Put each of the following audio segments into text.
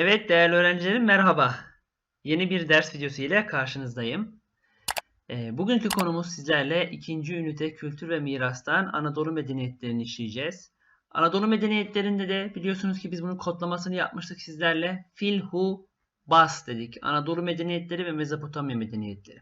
Evet değerli öğrencilerim merhaba. Yeni bir ders videosu ile karşınızdayım. Ee, bugünkü konumuz sizlerle ikinci ünite kültür ve mirastan Anadolu medeniyetlerini işleyeceğiz. Anadolu medeniyetlerinde de biliyorsunuz ki biz bunun kodlamasını yapmıştık sizlerle. Fil, hu, bas dedik. Anadolu medeniyetleri ve Mezopotamya medeniyetleri.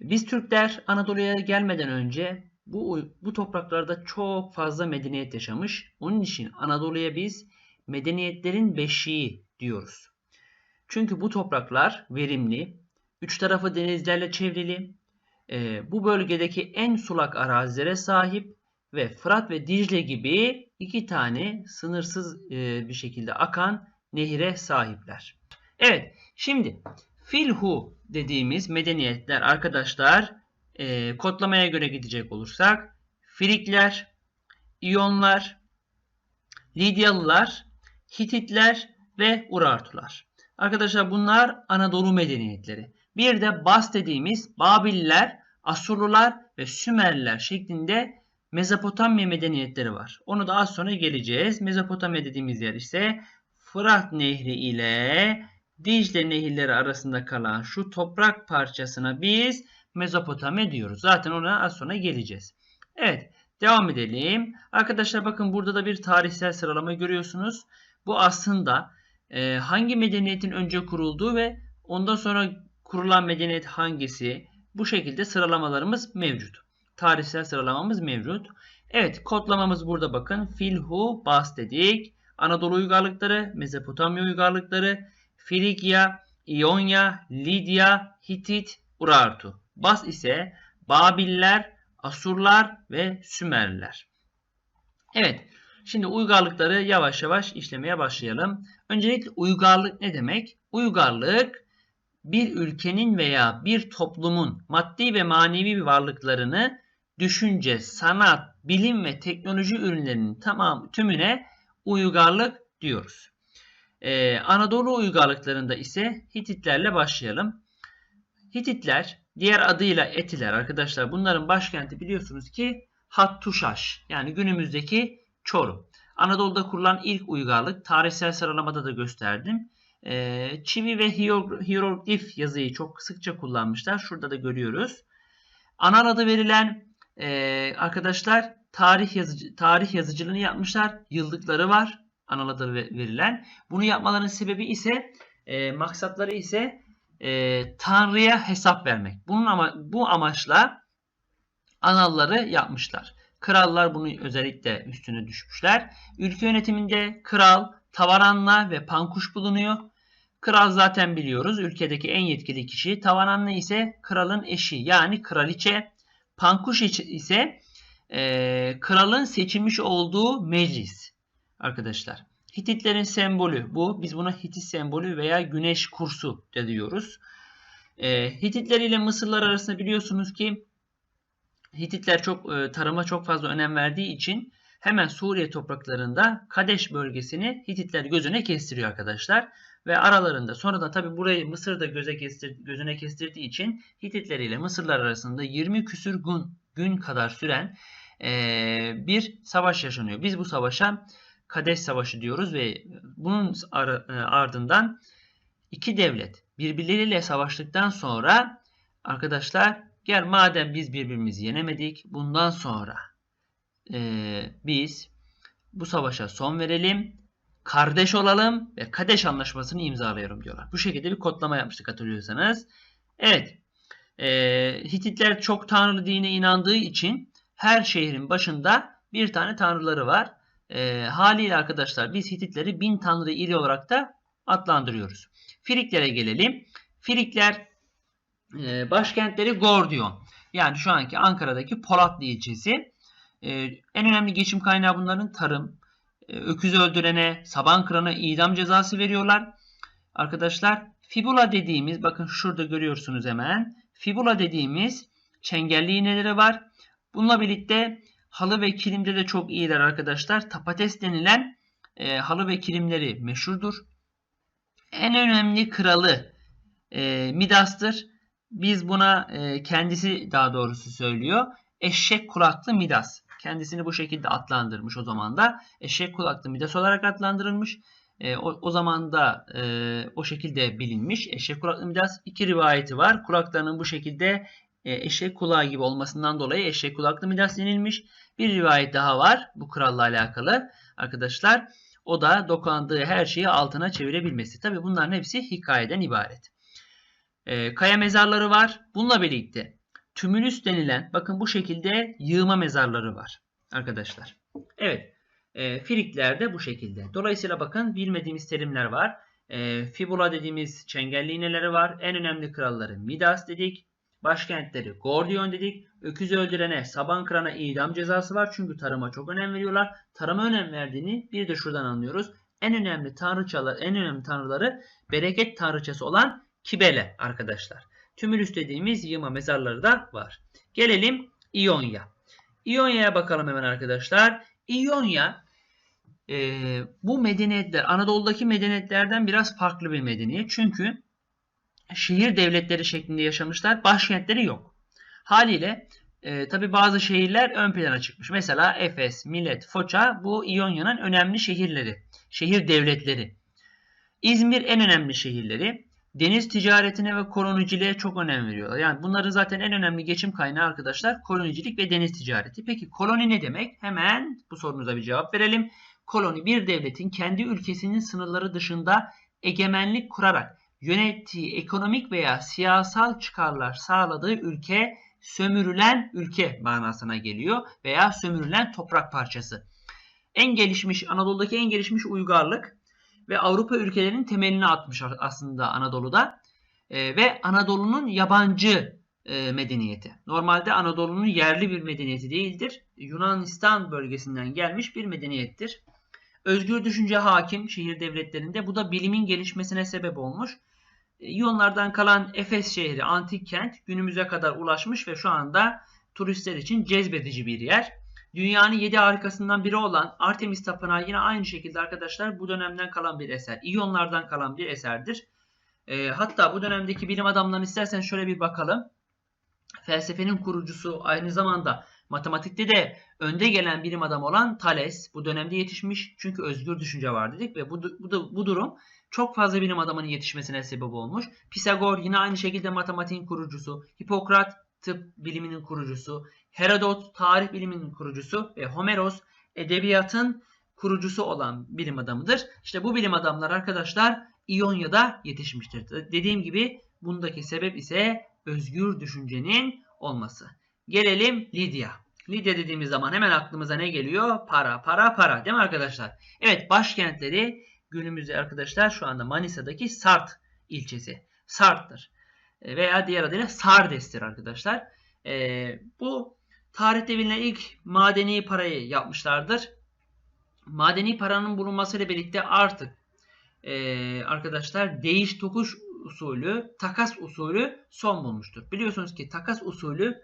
Biz Türkler Anadolu'ya gelmeden önce bu, bu topraklarda çok fazla medeniyet yaşamış. Onun için Anadolu'ya biz medeniyetlerin beşiği diyoruz. Çünkü bu topraklar verimli, üç tarafı denizlerle çevrili, e, bu bölgedeki en sulak arazilere sahip ve Fırat ve Dicle gibi iki tane sınırsız e, bir şekilde akan nehire sahipler. Evet, şimdi Filhu dediğimiz medeniyetler arkadaşlar e, kodlamaya göre gidecek olursak Frikler, İyonlar, Lidyalılar, Hititler ve Urartular. Arkadaşlar bunlar Anadolu medeniyetleri. Bir de Bas dediğimiz Babiller, Asurlular ve Sümerliler şeklinde Mezopotamya medeniyetleri var. Onu da az sonra geleceğiz. Mezopotamya dediğimiz yer ise Fırat Nehri ile Dicle nehirleri arasında kalan şu toprak parçasına biz Mezopotamya diyoruz. Zaten ona az sonra geleceğiz. Evet devam edelim. Arkadaşlar bakın burada da bir tarihsel sıralama görüyorsunuz. Bu aslında e, hangi medeniyetin önce kurulduğu ve ondan sonra kurulan medeniyet hangisi bu şekilde sıralamalarımız mevcut. Tarihsel sıralamamız mevcut. Evet kodlamamız burada bakın. Filhu Bas dedik. Anadolu uygarlıkları, Mezopotamya uygarlıkları, Frigya, İonya, Lidya, Hitit, Urartu. Bas ise Babiller, Asurlar ve Sümerliler. Evet. Şimdi uygarlıkları yavaş yavaş işlemeye başlayalım. Öncelikle uygarlık ne demek? Uygarlık bir ülkenin veya bir toplumun maddi ve manevi varlıklarını düşünce, sanat, bilim ve teknoloji ürünlerinin tamam tümüne uygarlık diyoruz. Ee, Anadolu uygarlıklarında ise Hititlerle başlayalım. Hititler diğer adıyla Etiler arkadaşlar bunların başkenti biliyorsunuz ki Hattuşaş yani günümüzdeki Çorum. Anadolu'da kurulan ilk uygarlık tarihsel sıralamada da gösterdim. Ee, çivi ve hieroglif yazıyı çok sıkça kullanmışlar. Şurada da görüyoruz. Ana adı verilen e, arkadaşlar tarih yazıcı tarih yazıcılığını yapmışlar. Yıllıkları var. Ana adı verilen. Bunu yapmalarının sebebi ise e, maksatları ise e, Tanrı'ya hesap vermek. Bunun ama bu amaçla analları yapmışlar. Krallar bunu özellikle üstüne düşmüşler. Ülke yönetiminde kral, tavananla ve pankuş bulunuyor. Kral zaten biliyoruz ülkedeki en yetkili kişi. Tavananla ise kralın eşi yani kraliçe. Pankuş ise e, kralın seçilmiş olduğu meclis arkadaşlar. Hititlerin sembolü bu. Biz buna Hitit sembolü veya güneş kursu de diyoruz. E, Hititler ile Mısırlar arasında biliyorsunuz ki Hititler çok e, tarıma çok fazla önem verdiği için hemen Suriye topraklarında Kadeş bölgesini Hititler gözüne kestiriyor arkadaşlar. Ve aralarında sonradan tabi burayı Mısır'da göze kestir, gözüne kestirdiği için Hititler ile Mısırlar arasında 20 küsür gün, gün kadar süren e, bir savaş yaşanıyor. Biz bu savaşa Kadeş Savaşı diyoruz ve bunun e, ardından iki devlet birbirleriyle savaştıktan sonra arkadaşlar Gel madem biz birbirimizi yenemedik bundan sonra e, biz bu savaşa son verelim. Kardeş olalım ve Kadeş anlaşmasını imzalayalım diyorlar. Bu şekilde bir kodlama yapmıştık hatırlıyorsanız. Evet. E, Hititler çok tanrılı dine inandığı için her şehrin başında bir tane tanrıları var. E, haliyle arkadaşlar biz Hititleri bin tanrı ili olarak da adlandırıyoruz. Friklere gelelim. Frikler ee, başkentleri Gordiyon. Yani şu anki Ankara'daki Polatlı ilçesi. Ee, en önemli geçim kaynağı bunların tarım. Ee, öküzü öldürene, saban kırana idam cezası veriyorlar. Arkadaşlar fibula dediğimiz bakın şurada görüyorsunuz hemen. Fibula dediğimiz çengelli iğneleri var. Bununla birlikte halı ve kilimde de çok iyiler arkadaşlar. Tapates denilen e, halı ve kilimleri meşhurdur. En önemli kralı e, Midas'tır. Biz buna e, kendisi daha doğrusu söylüyor. Eşek kulaklı Midas. Kendisini bu şekilde adlandırmış o zaman da. Eşek kulaklı Midas olarak adlandırılmış. E, o, o zaman da e, o şekilde bilinmiş. Eşek kulaklı Midas iki rivayeti var. Kulaklarının bu şekilde e, eşek kulağı gibi olmasından dolayı eşek kulaklı Midas denilmiş. Bir rivayet daha var bu kralla alakalı arkadaşlar. O da dokunduğu her şeyi altına çevirebilmesi. Tabi bunların hepsi hikayeden ibaret. E, kaya mezarları var. Bununla birlikte tümülüs denilen bakın bu şekilde yığma mezarları var arkadaşlar. Evet. E, Frikler de bu şekilde. Dolayısıyla bakın bilmediğimiz terimler var. E, fibula dediğimiz çengelli iğneleri var. En önemli kralları Midas dedik. Başkentleri Gordion dedik. Öküzü öldürene, saban kırana idam cezası var. Çünkü tarıma çok önem veriyorlar. Tarıma önem verdiğini bir de şuradan anlıyoruz. En önemli tanrıçalar, en önemli tanrıları bereket tanrıçası olan Kibele arkadaşlar. Tümülüs dediğimiz yığma mezarları da var. Gelelim İonya. İonya'ya bakalım hemen arkadaşlar. İonya e, bu medeniyetler Anadolu'daki medeniyetlerden biraz farklı bir medeniyet. Çünkü şehir devletleri şeklinde yaşamışlar. Başkentleri yok. Haliyle e, tabi bazı şehirler ön plana çıkmış. Mesela Efes, Milet, Foça bu İonya'nın önemli şehirleri. Şehir devletleri. İzmir en önemli şehirleri. Deniz ticaretine ve koloniciliğe çok önem veriyorlar. Yani bunların zaten en önemli geçim kaynağı arkadaşlar kolonicilik ve deniz ticareti. Peki koloni ne demek? Hemen bu sorunuza bir cevap verelim. Koloni bir devletin kendi ülkesinin sınırları dışında egemenlik kurarak yönettiği ekonomik veya siyasal çıkarlar sağladığı ülke sömürülen ülke manasına geliyor veya sömürülen toprak parçası. En gelişmiş Anadolu'daki en gelişmiş uygarlık ve Avrupa ülkelerinin temelini atmış aslında Anadolu'da. E, ve Anadolu'nun yabancı e, medeniyeti. Normalde Anadolu'nun yerli bir medeniyeti değildir. Yunanistan bölgesinden gelmiş bir medeniyettir. Özgür düşünce hakim şehir devletlerinde. Bu da bilimin gelişmesine sebep olmuş. İyonlardan kalan Efes şehri, antik kent günümüze kadar ulaşmış ve şu anda turistler için cezbedici bir yer. Dünyanın yedi harikasından biri olan Artemis Tapınağı yine aynı şekilde arkadaşlar bu dönemden kalan bir eser. İyonlardan kalan bir eserdir. E, hatta bu dönemdeki bilim adamlarını istersen şöyle bir bakalım. Felsefenin kurucusu aynı zamanda matematikte de önde gelen bilim adamı olan Thales bu dönemde yetişmiş. Çünkü özgür düşünce var dedik ve bu, bu, bu durum çok fazla bilim adamının yetişmesine sebep olmuş. Pisagor yine aynı şekilde matematiğin kurucusu. Hipokrat tıp biliminin kurucusu. Herodot tarih biliminin kurucusu ve Homeros edebiyatın kurucusu olan bilim adamıdır. İşte bu bilim adamlar arkadaşlar İonya'da yetişmiştir. Dediğim gibi bundaki sebep ise özgür düşüncenin olması. Gelelim Lidya. Lidya dediğimiz zaman hemen aklımıza ne geliyor? Para, para, para değil mi arkadaşlar? Evet başkentleri günümüzde arkadaşlar şu anda Manisa'daki Sart ilçesi. Sart'tır. E, veya diğer adıyla Sardes'tir arkadaşlar. Ee, bu tarihte bilinen ilk madeni parayı yapmışlardır. Madeni paranın bulunmasıyla birlikte artık e, arkadaşlar değiş tokuş usulü, takas usulü son bulmuştur. Biliyorsunuz ki takas usulü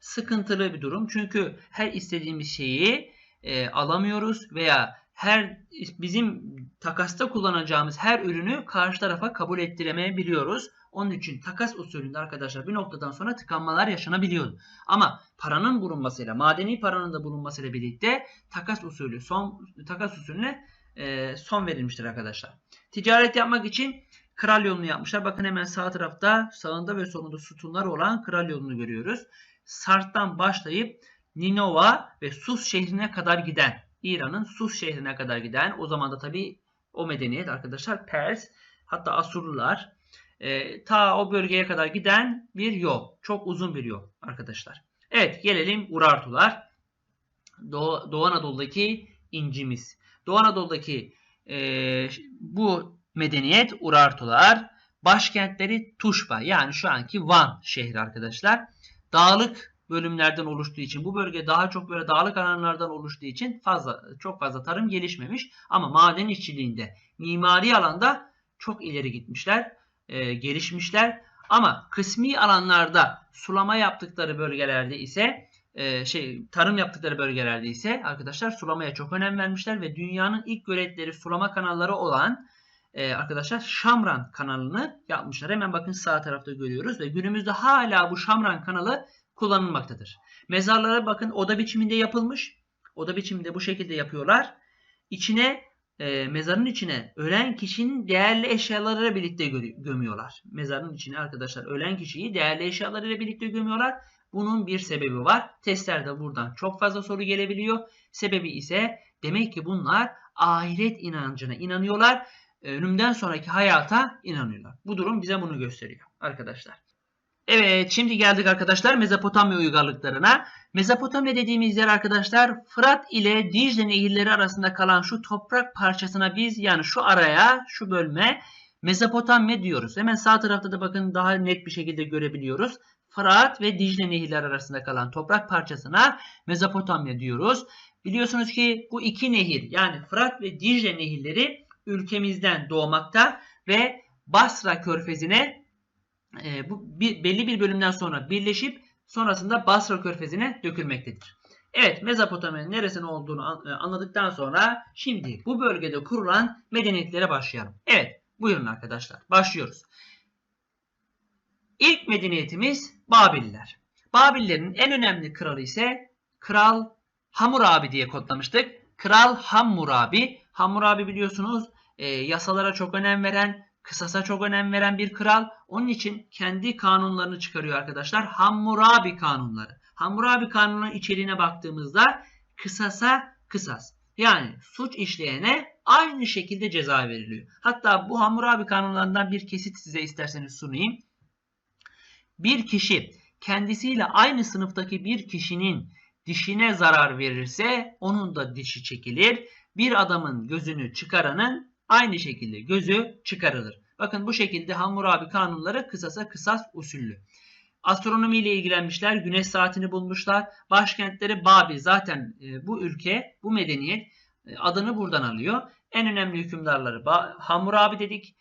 sıkıntılı bir durum. Çünkü her istediğimiz şeyi e, alamıyoruz veya her bizim takasta kullanacağımız her ürünü karşı tarafa kabul ettiremeyebiliyoruz. Onun için takas usulünde arkadaşlar bir noktadan sonra tıkanmalar yaşanabiliyordu. Ama paranın bulunmasıyla, madeni paranın da bulunmasıyla birlikte takas usulü son takas usulüne e, son verilmiştir arkadaşlar. Ticaret yapmak için kral yolunu yapmışlar. Bakın hemen sağ tarafta sağında ve solunda sütunlar olan kral yolunu görüyoruz. Sart'tan başlayıp Ninova ve Sus şehrine kadar giden İran'ın Sus şehrine kadar giden o zaman da tabi o medeniyet arkadaşlar Pers hatta Asurlular e, ta o bölgeye kadar giden bir yol. Çok uzun bir yol arkadaşlar. Evet gelelim Urartular. Doğu, Doğu Anadolu'daki incimiz. Doğu Anadolu'daki e, bu medeniyet Urartular. Başkentleri Tuşba yani şu anki Van şehri arkadaşlar. Dağlık bölümlerden oluştuğu için bu bölge daha çok böyle dağlık alanlardan oluştuğu için fazla çok fazla tarım gelişmemiş ama maden işçiliğinde mimari alanda çok ileri gitmişler, e, gelişmişler ama kısmi alanlarda sulama yaptıkları bölgelerde ise e, şey tarım yaptıkları bölgelerde ise arkadaşlar sulamaya çok önem vermişler ve dünyanın ilk göletleri sulama kanalları olan e, arkadaşlar Şamran kanalını yapmışlar. Hemen bakın sağ tarafta görüyoruz ve günümüzde hala bu Şamran kanalı kullanılmaktadır. Mezarlara bakın oda biçiminde yapılmış. Oda biçiminde bu şekilde yapıyorlar. İçine e, mezarın içine ölen kişinin değerli eşyalarıyla birlikte gö- gömüyorlar. Mezarın içine arkadaşlar ölen kişiyi değerli eşyalarıyla birlikte gömüyorlar. Bunun bir sebebi var. Testlerde buradan çok fazla soru gelebiliyor. Sebebi ise demek ki bunlar ahiret inancına inanıyorlar. Ölümden sonraki hayata inanıyorlar. Bu durum bize bunu gösteriyor arkadaşlar. Evet şimdi geldik arkadaşlar Mezopotamya uygarlıklarına. Mezopotamya dediğimiz yer arkadaşlar Fırat ile Dicle nehirleri arasında kalan şu toprak parçasına biz yani şu araya şu bölme Mezopotamya diyoruz. Hemen sağ tarafta da bakın daha net bir şekilde görebiliyoruz. Fırat ve Dicle nehirleri arasında kalan toprak parçasına Mezopotamya diyoruz. Biliyorsunuz ki bu iki nehir yani Fırat ve Dicle nehirleri ülkemizden doğmakta ve Basra körfezine e, bu bir, belli bir bölümden sonra birleşip sonrasında Basra körfezine dökülmektedir. Evet Mezopotamya'nın neresinin olduğunu e, anladıktan sonra şimdi bu bölgede kurulan medeniyetlere başlayalım. Evet buyurun arkadaşlar başlıyoruz. İlk medeniyetimiz Babiller. Babillerin en önemli kralı ise Kral Hammurabi diye kodlamıştık. Kral Hammurabi. Hammurabi biliyorsunuz e, yasalara çok önem veren, kısasa çok önem veren bir kral. Onun için kendi kanunlarını çıkarıyor arkadaşlar. Hammurabi kanunları. Hammurabi kanunun içeriğine baktığımızda kısasa kısas. Yani suç işleyene aynı şekilde ceza veriliyor. Hatta bu Hammurabi kanunlarından bir kesit size isterseniz sunayım. Bir kişi kendisiyle aynı sınıftaki bir kişinin dişine zarar verirse onun da dişi çekilir. Bir adamın gözünü çıkaranın aynı şekilde gözü çıkarılır. Bakın bu şekilde Hammurabi kanunları kısasa kısas usullü. Astronomi ile ilgilenmişler, güneş saatini bulmuşlar. Başkentleri Babil zaten e, bu ülke, bu medeniyet e, adını buradan alıyor. En önemli hükümdarları Hammurabi dedik.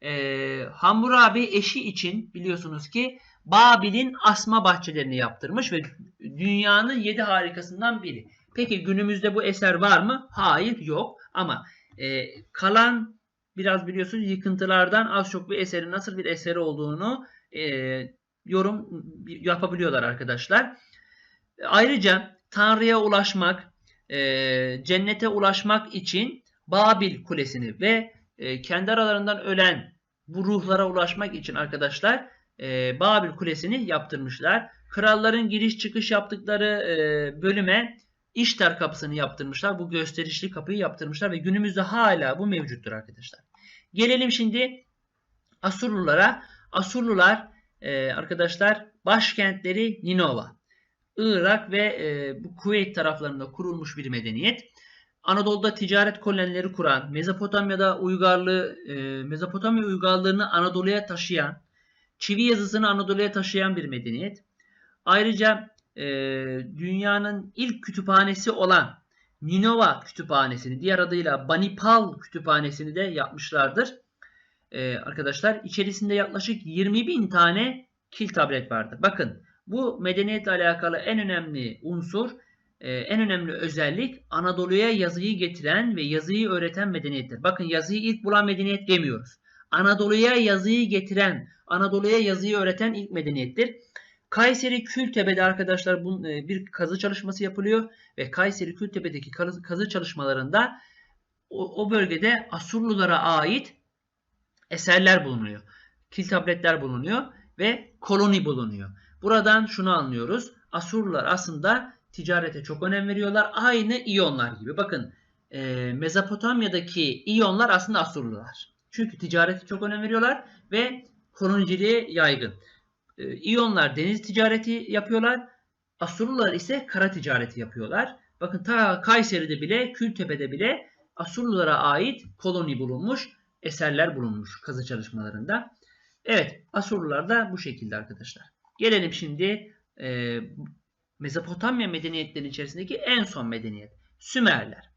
E, Hammurabi eşi için biliyorsunuz ki Babil'in asma bahçelerini yaptırmış ve dünyanın yedi harikasından biri. Peki günümüzde bu eser var mı? Hayır yok ama e, kalan biraz biliyorsunuz yıkıntılardan az çok bir eserin nasıl bir eseri olduğunu e, yorum yapabiliyorlar arkadaşlar. Ayrıca Tanrı'ya ulaşmak, e, cennete ulaşmak için Babil Kulesi'ni ve e, kendi aralarından ölen bu ruhlara ulaşmak için arkadaşlar e, Babil Kulesi'ni yaptırmışlar. Kralların giriş çıkış yaptıkları e, bölüme İştar kapısını yaptırmışlar. Bu gösterişli kapıyı yaptırmışlar ve günümüzde hala bu mevcuttur arkadaşlar. Gelelim şimdi Asurlulara. Asurlular e, arkadaşlar başkentleri Ninova. Irak ve e, bu Kuveyt taraflarında kurulmuş bir medeniyet. Anadolu'da ticaret kolonileri kuran, Mezopotamya'da uygarlığı, e, Mezopotamya uygarlığını Anadolu'ya taşıyan, çivi yazısını Anadolu'ya taşıyan bir medeniyet. Ayrıca e, dünyanın ilk kütüphanesi olan Ninova Kütüphanesi'ni, diğer adıyla Banipal Kütüphanesi'ni de yapmışlardır. E, arkadaşlar içerisinde yaklaşık 20 bin tane kil tablet vardır. Bakın bu medeniyetle alakalı en önemli unsur, e, en önemli özellik Anadolu'ya yazıyı getiren ve yazıyı öğreten medeniyettir. Bakın yazıyı ilk bulan medeniyet demiyoruz. Anadolu'ya yazıyı getiren, Anadolu'ya yazıyı öğreten ilk medeniyettir. Kayseri Kültepe'de arkadaşlar e, bir kazı çalışması yapılıyor ve Kayseri Kültepe'deki kazı, çalışmalarında o, o bölgede Asurlulara ait eserler bulunuyor. Kil tabletler bulunuyor ve koloni bulunuyor. Buradan şunu anlıyoruz. Asurlular aslında ticarete çok önem veriyorlar. Aynı İyonlar gibi. Bakın e, Mezopotamya'daki İyonlar aslında Asurlular. Çünkü ticarete çok önem veriyorlar ve koloniciliğe yaygın. E, İyonlar deniz ticareti yapıyorlar. Asurlular ise kara ticareti yapıyorlar. Bakın ta Kayseri'de bile, Kültepe'de bile Asurlulara ait koloni bulunmuş, eserler bulunmuş kazı çalışmalarında. Evet, Asurlular da bu şekilde arkadaşlar. Gelelim şimdi e, Mezopotamya medeniyetlerinin içerisindeki en son medeniyet. Sümerler.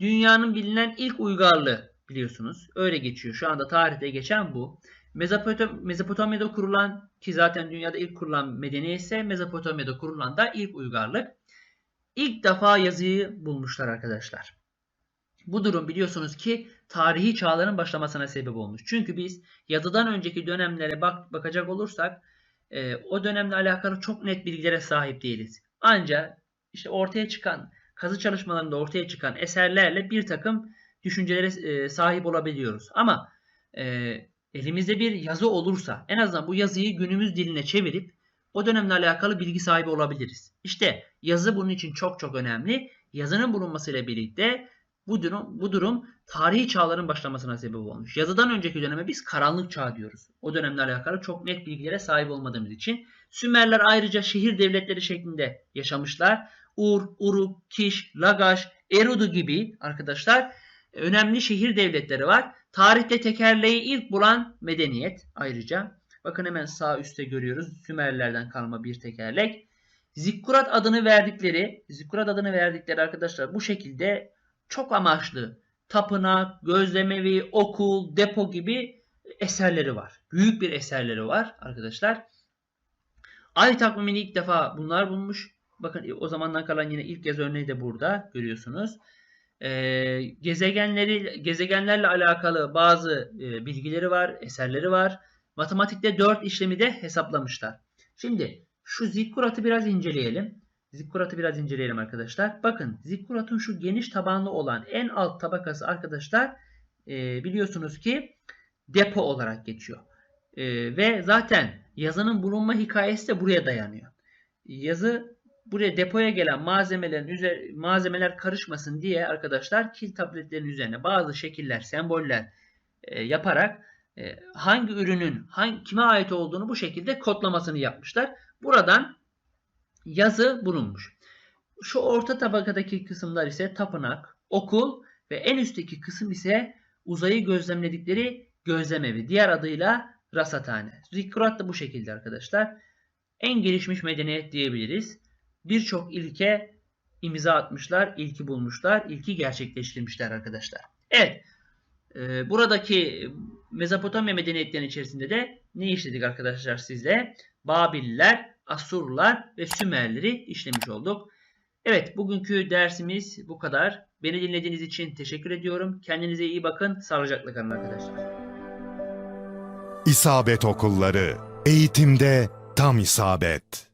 Dünyanın bilinen ilk uygarlığı biliyorsunuz. Öyle geçiyor. Şu anda tarihte geçen bu. Mezopotam Mezopotamya'da kurulan ki zaten dünyada ilk kurulan medeniyet ise Mezopotamya'da kurulan da ilk uygarlık. İlk defa yazıyı bulmuşlar arkadaşlar. Bu durum biliyorsunuz ki tarihi çağların başlamasına sebep olmuş. Çünkü biz yazıdan önceki dönemlere bak bakacak olursak e, o dönemle alakalı çok net bilgilere sahip değiliz. Ancak işte ortaya çıkan kazı çalışmalarında ortaya çıkan eserlerle bir takım düşüncelere e, sahip olabiliyoruz. Ama e, elimizde bir yazı olursa en azından bu yazıyı günümüz diline çevirip o dönemle alakalı bilgi sahibi olabiliriz. İşte yazı bunun için çok çok önemli. Yazının bulunmasıyla birlikte bu durum, bu durum tarihi çağların başlamasına sebep olmuş. Yazıdan önceki döneme biz karanlık çağ diyoruz. O dönemle alakalı çok net bilgilere sahip olmadığımız için. Sümerler ayrıca şehir devletleri şeklinde yaşamışlar. Ur, Uruk, Kiş, Lagaş, Erudu gibi arkadaşlar önemli şehir devletleri var. Tarihte tekerleği ilk bulan medeniyet ayrıca. Bakın hemen sağ üstte görüyoruz. Sümerlerden kalma bir tekerlek. Zikkurat adını verdikleri, Zikkurat adını verdikleri arkadaşlar bu şekilde çok amaçlı tapınak, gözlemevi, okul, depo gibi eserleri var. Büyük bir eserleri var arkadaşlar. Ay takvimini ilk defa bunlar bulmuş. Bakın o zamandan kalan yine ilk yaz örneği de burada görüyorsunuz. Ee, gezegenleri gezegenlerle alakalı bazı e, bilgileri var, eserleri var. Matematikte 4 işlemi de hesaplamışlar. Şimdi şu zikkuratı biraz inceleyelim. Zikkuratı biraz inceleyelim arkadaşlar. Bakın zikkuratın şu geniş tabanlı olan en alt tabakası arkadaşlar e, biliyorsunuz ki depo olarak geçiyor. E, ve zaten yazının bulunma hikayesi de buraya dayanıyor. Yazı buraya depoya gelen malzemelerin üzeri, malzemeler karışmasın diye arkadaşlar kil tabletlerin üzerine bazı şekiller, semboller e, yaparak e, hangi ürünün hangi kime ait olduğunu bu şekilde kodlamasını yapmışlar. Buradan yazı bulunmuş. Şu orta tabakadaki kısımlar ise tapınak, okul ve en üstteki kısım ise uzayı gözlemledikleri gözlemevi. Diğer adıyla rasathane. Zikkurat da bu şekilde arkadaşlar. En gelişmiş medeniyet diyebiliriz. Birçok ilke imza atmışlar, ilki bulmuşlar, ilki gerçekleştirmişler arkadaşlar. Evet, e, buradaki Mezopotamya medeniyetlerinin içerisinde de ne işledik arkadaşlar sizle? Babiller, Asurlular ve Sümerleri işlemiş olduk. Evet, bugünkü dersimiz bu kadar. Beni dinlediğiniz için teşekkür ediyorum. Kendinize iyi bakın. Sağlıcakla kalın arkadaşlar. İsabet Okulları Eğitimde Tam İsabet